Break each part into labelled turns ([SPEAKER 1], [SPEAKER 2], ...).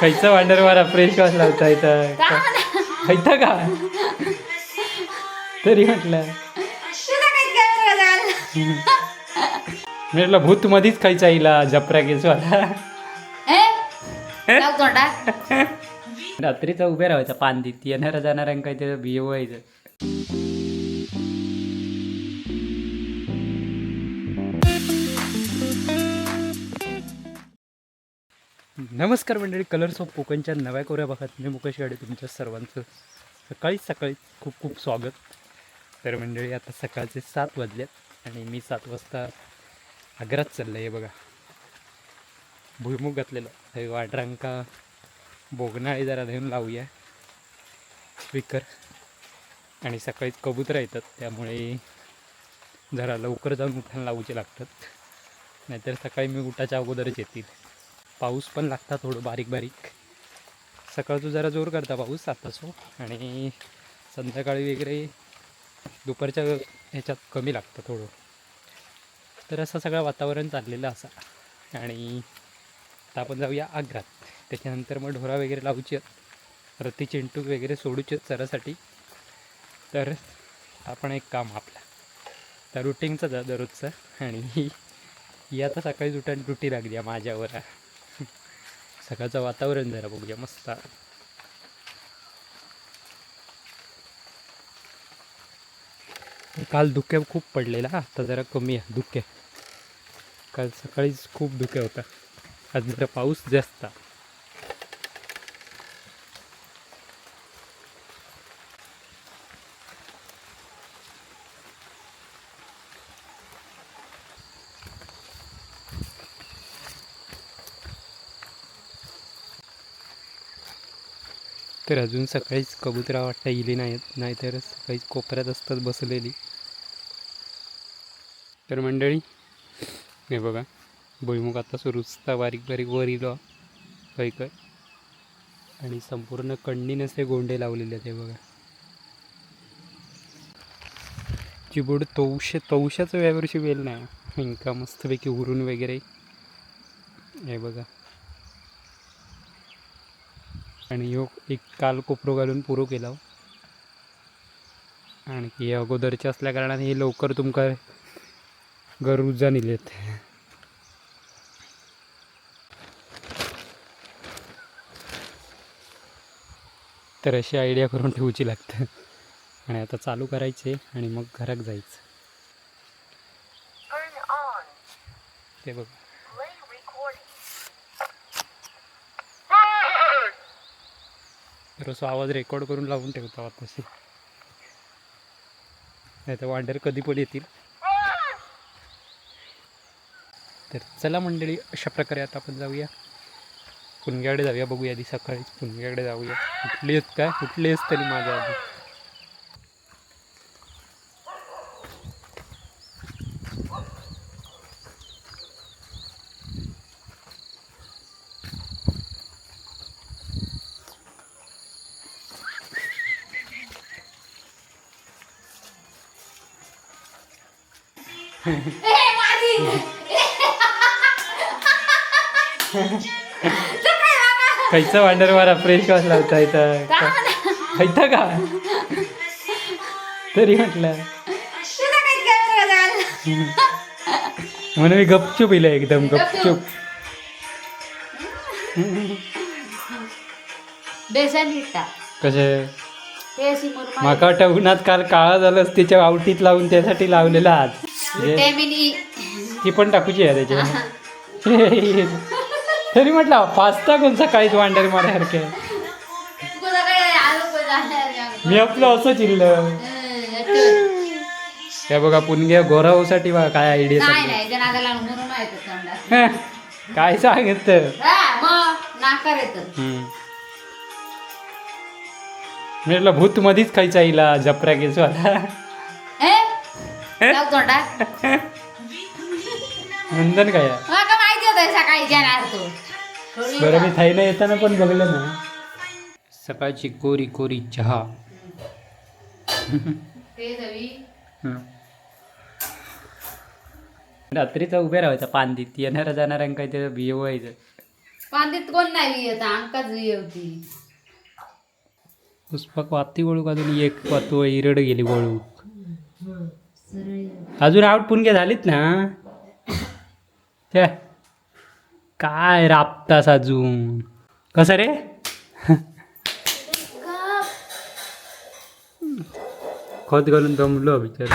[SPEAKER 1] खायचं वांडर मारा फ्रेश वास लावता इथं. खायचं का? तरी म्हटलं. म्हटलं भूत मधीच खायचा हिला जपरा केसवाला. रात्रीचा उभे राहायचा पांदीत येणाऱ्या जाणाऱ्यांना काही त्याचं बिय व्हायचं. नमस्कार मंडळी कलर्स ऑफ कोकणच्या नव्या कोऱ्या भागात मी मुकेश गाडे तुमच्या सर्वांचं सकाळी सकाळी खूप खूप स्वागत. तर मंडळी आता सकाळचे सात वाजलेत आणि मी सात वाजता आग्रात चाललं आहे बघा. भुईमुग घातलेलं. हे वाटरांका बोगनाळी जरा देऊन लावूया. स्पीकर आणि सकाळीच कबूतर येतात त्यामुळे जरा लवकर जाऊन उठायला लावूचे लागतात. नाहीतर सकाळी मी उठाच्या अगोदरच येतील. पाऊस पण लागता थोडं बारीक बारीक. सकाळचं जरा जोर करता पाऊस आत्ताचो आणि संध्याकाळी वगैरे दुपारच्या ह्याच्यात कमी लागतं थोडं. तर असं सगळं वातावरण चाललेलं असा. आणि आता आपण जाऊया आग्रात. त्याच्यानंतर मग ढोरा वगैरे लावूची रती चिंटू वगैरे सोडूचे चरासाठी तर आपण एक काम आपलं. तर रुटीनचं जा दररोजचं. आणि ही आता सकाळी उठायला ड्युटी लागली आहे माझ्यावर. सकाळचं वातावरण जरा बघूया मस्त. काल धुक्या खूप पडलेला आता जरा कमी आहे धुक्या. काल सकाळीच खूप धुक्या होता. आज जरा पाऊस जास्त. तर अजून सकाळीच कबुतरा वाटता इली नाहीत नाहीतर सकाळीच कोपऱ्यात असतात बसलेली. तर मंडळी हे बघा भुईमुग आता सुरूचता बारीक बारीक वर इलो काय काय? आणि संपूर्ण कण्णीनच ते गोंडे लावलेले आहेत हे बघा. चिबूड तवशे तवशाचं यावर्षी वेल नाही. इंका मस्तपैकी उरून वगैरे. हे बघा. आणि ह्यो एक काल कोपरो घालून पुरो केला हे. अगोदरचे असल्या कारणाने हे लवकर तुमका गरुजा नेलेत तर अशी आयडिया करून ठेवची लागतं. आणि आता चालू करायचे आणि मग घरात जायचं. ते बघ. तर असं आवाज रेकॉर्ड करून लावून ठेवतो आता तशी नाही तर वांडर कधी पण येतील. तर चला मंडळी अशा प्रकारे आता आपण जाऊया. कुणग्याकडे जाऊया बघूया आधी सकाळीच पुणग्याकडे जाऊया. कुठली आहेत काय? कुठली आहेस तरी माझ्या आधी. खायचं वांडर मारा फ्रेश वास लावता इथं. खायचं का? तरी म्हटलं. म्हणून मी गपचूप इलं एकदम गपचूप.
[SPEAKER 2] बेसन
[SPEAKER 1] कसे? माका वाटतं उन्हात काल काळा झालंच तिच्या आवटीत लावून त्यासाठी लावलेला
[SPEAKER 2] ई
[SPEAKER 1] ती पण टाकूची आहे त्याच्या तरी म्हटलं पास्ता कोण सकाळीच वांडर मारासारखे मी आपलं असं चिल्लं काय बघा पुणग्या गोरावसाठी बघा काय आयडिया
[SPEAKER 2] नाही नाही त्या नादाला मुरुम येतात तोंडात.
[SPEAKER 1] सांग काय सांगत?
[SPEAKER 2] हा, मग नाकार येतं.
[SPEAKER 1] म्हटलं भूत मधीच खायचा हिला जपरा केसवाला.
[SPEAKER 2] हे?
[SPEAKER 1] नंदन काय?
[SPEAKER 2] माहिती होतं सकाळी जाणार तो. थोडी
[SPEAKER 1] बरं मी थाईला येताना पण बघलं ना सकाळची कोरी कोरी चहा.
[SPEAKER 2] ते जवी
[SPEAKER 1] हं. रात्रीचा उभे राहायचा पांदीत येणाऱ्या जाणाऱ्यांना काही ते बिये व्हायचं
[SPEAKER 2] पांदीत कोण नाही येत आमकाच होती
[SPEAKER 1] पुष्पक वाती वळूक अजून एक वातू इरड गेली वळू अजून आउट पुणके झालीत ना? त्या काय राबतास अजून? कसं रे? खत घालून दमलो बिचार.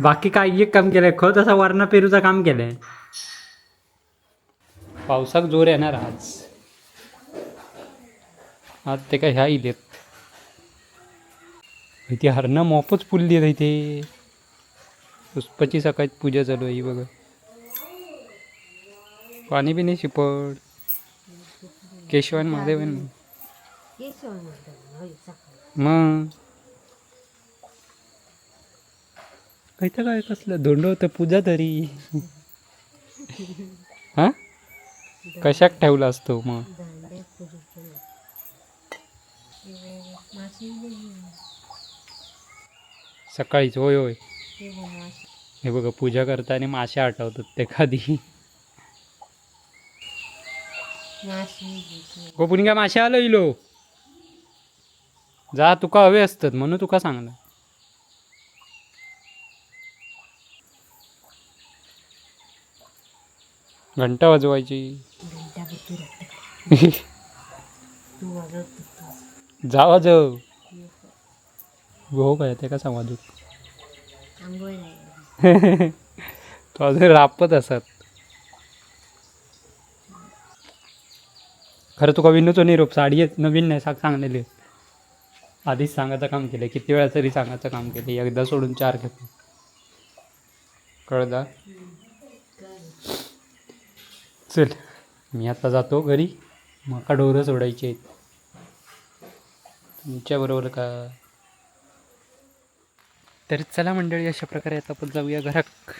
[SPEAKER 1] बाकी काय एक काम केलंय? खत असा वरणा पेरूचा काम केलंय. पावसाक जोर येणार आज. आज ते काय ह्या इलेत इथे हरणं मॉपच फुलली आहेत इथे पुष्पाची सकाळी पूजा चालू आहे बघा. पाणी बी नाही शिपड. केशवान महादेवन मग. इथं काय कसलं धोंड होतं पूजा तरी. हा? कशाक ठेवला असतो मग? सकाळीच होय होय. हे बघा पूजा करताना मासे आठवतात ते कधी हो पुणी काय मासे आलो इलो? जा तुका हवे असतात म्हणून तुका सांगलं घंटा वाजवायची. जा वाजव. हो काय ते का सांगू तो अजून रापत असत. खरं तुका विनूचो निरोप साडी नवीन नाही सांग सांगलेली. आधीच सांगायचं काम केलं किती वेळा तरी सांगायचं काम केलं एकदा सोडून चार घेतो कळदा चल मी आता जातो घरी. माका डोरं सोडायची आहेत. तुमच्याबरोबर का तर चला मंडळी अशा प्रकारे आता आपण जाऊया घरात.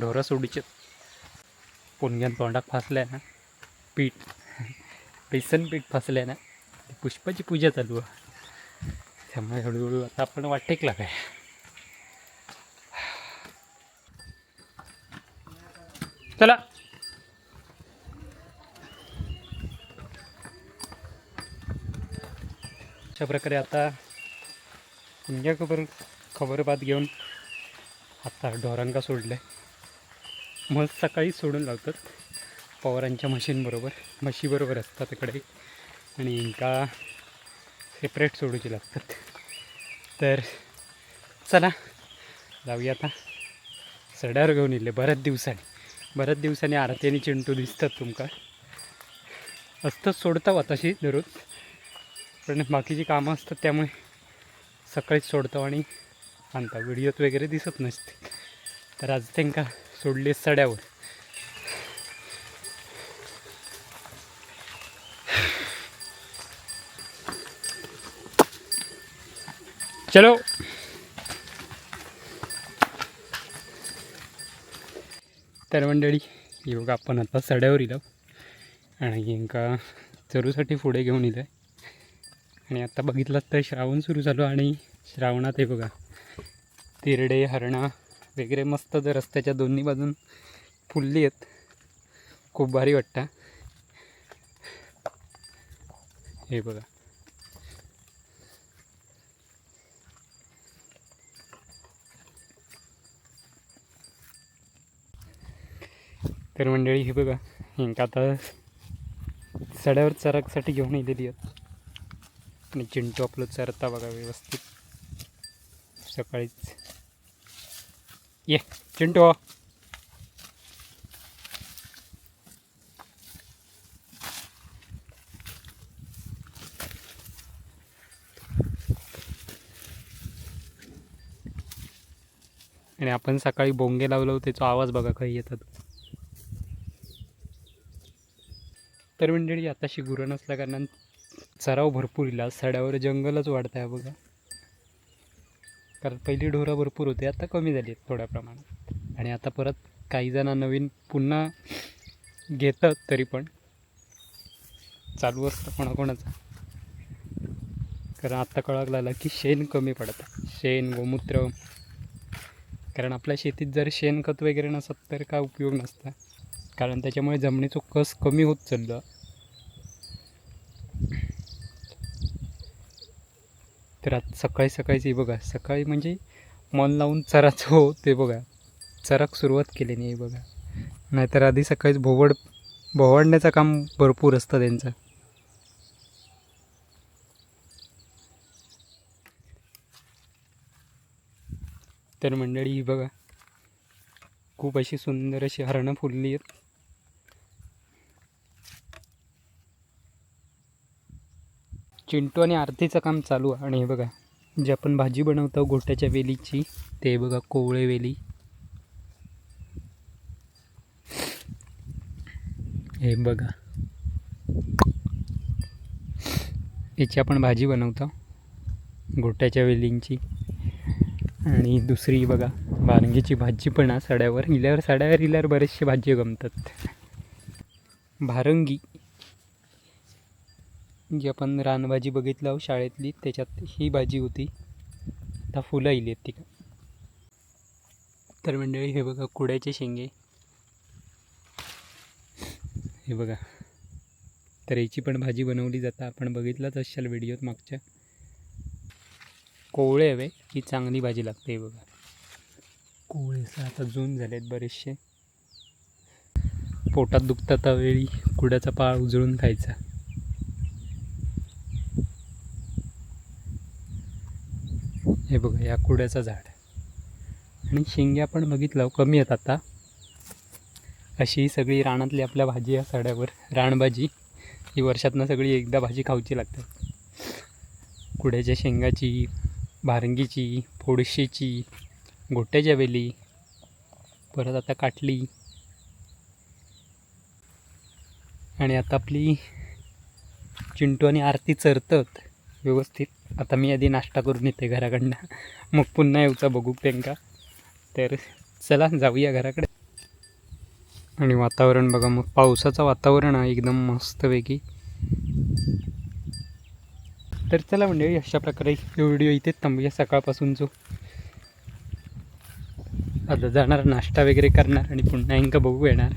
[SPEAKER 1] ढोरा सोडीचे. पुणग्यान तोंडात फासल्या ना. पीठ. बेसन पीठ फासल्या ना. पुष्पाची पूजा चालू आहे. त्यामुळे हळूहळू आता आपण वाटेक काय. चला. अशा प्रकारे आता तुमच्या खबर खबरबात घेऊन आता ढोरांका सोडले मग सकाळी सोडून लावतात. पवारांच्या मशीनबरोबर म्हशीबरोबर असतात इकडे. आणि इंका सेपरेट सोडूचे लागतात. तर चला जाऊया आता. सड्यावर घेऊन येले बऱ्याच दिवसांनी. बऱ्याच दिवसांनी आरती आणि चिंटू दिसतात तुमका. असतंच सोडता वा तशी दररोज. पण बाकीची कामं असतात त्यामुळे सकाळीच सोडतो आणि आणता. व्हिडिओत वगैरे दिसत नसते. तर आज त्यांका सोडले सड्यावर. चलो. तर मंडळी योग आपण आता सड्यावर इलो. आणि इंका चरूसाठी पुढे घेऊन इलं आणि आत्ता बघितलं तर श्रावण सुरू झालो आणि श्रावणात हे बघा तिरडे हरणा वगैरे मस्त जर रस्त्याच्या दोन्ही बाजून फुलली आहेत. खूप भारी वाटतं. हे बघा. तर मंडळी हे बघा इंका आता सड्यावर चराकसाठी घेऊन येलेली आहेत. आणि चिंटू आपलं चरता बघा व्यवस्थित. सकाळीच. ये चिंटू. आणि आपण सकाळी बोंगे लावलो त्याचा आवाज बघा काही येतात. तर मंडळी आताशी गुरं नसल्या कारणानं चराव भरपूर इला. सड्यावर जंगलच वाढत आहे बघा. कारण पहिली ढोरं भरपूर होते आता कमी झाली आहेत थोड्या प्रमाणात. आणि आता परत काही जण नवीन पुन्हा घेतात तरी पण. चालू असतं कोणाकोणाचं. कारण आत्ता कळक लागला की शेण कमी पडतं. शेण गोमूत्र. कारण आपल्या शेतीत जर शेणखत वगैरे नसत तर काय उपयोग नसता. कारण त्याच्यामुळे जमिनीचा कस कमी होत चाललं. तर आज सकाळी सकाळीच हे बघा सकाळी म्हणजे मन लावून चराचं हो ते बघा. चराक सुरुवात केली नाही बघा. नाहीतर आधी सकाळीच भोवड भोवडण्याचं काम भरपूर असतं त्यांचं. तर मंडळी ही बघा. खूप अशी सुंदर अशी हरणं फुलली आहेत. चिंटू आणि आरतीचं काम चालू आहे. आणि हे बघा जे आपण भाजी बनवतो गोट्याच्या वेलीची ते बघा कोवळे वेली. हे बघा. याची आपण भाजी बनवतो गोट्याच्या वेलींची. आणि दुसरी बघा वांग्याची भाजी पण आहे सड्यावर. हिल्यावर सड्यावर हिल्यावर बरेचसे भाजी गमतात. भारंगी. जी आपण रानभाजी बघितलं आहोत शाळेतली त्याच्यात ही भाजी होती. आता फुलं येली आहेत ती. का तर मंडळी हे बघा कुड्याचे शेंगे. हे बघा. तर याची पण भाजी बनवली जाता. आपण बघितलंच असाल व्हिडिओत मागच्या. कोवळे हवे की चांगली भाजी लागते हे बघा. कोवळेचं आता जून झाले आहेत बरेचसे. पोटात दुखतात वेळी कुड्याचा पाळ उजळून खायचा. हे बघा या कुड्याचं झाड आणि शेंग्या पण बघितलं कमी आहेत आता. अशी सगळी रानातली आपल्या भाजी या सड्यावर. रानभाजी. ही वर्षातनं सगळी एकदा भाजी खाऊची लागतात कुड्याच्या शेंगाची भारंगीची फोडशेची गोट्याच्या वेली परत आता काटली. आणि आता आपली चिंटू आणि आरती चरतात व्यवस्थित. आता मी आधी नाश्ता करून येते घराकडनं. मग पुन्हा येऊचा बघू त्यांका तर चला जाऊया घराकडे. आणि वातावरण बघा मग पावसाचं वातावरण आहे एकदम मस्तपैकी. तर चला म्हणजे अशा प्रकारे व्हिडिओ इथेच थांबूया सकाळपासून जो आता जाणार नाश्ता वगैरे करणार आणि पुन्हा इंका बघू येणार.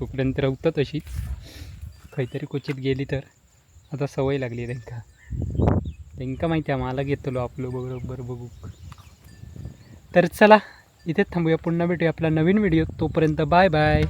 [SPEAKER 1] तोपर्यंत राहतं तशीच काहीतरी क्वचित गेली तर. आता सवय लागली त्यांका त्यांका माहिती आहे मला घेतलो आपलं बरोबर बघू. तर चला इथेच थांबूया. पुन्हा भेटूया आपला नवीन व्हिडिओ तोपर्यंत बाय बाय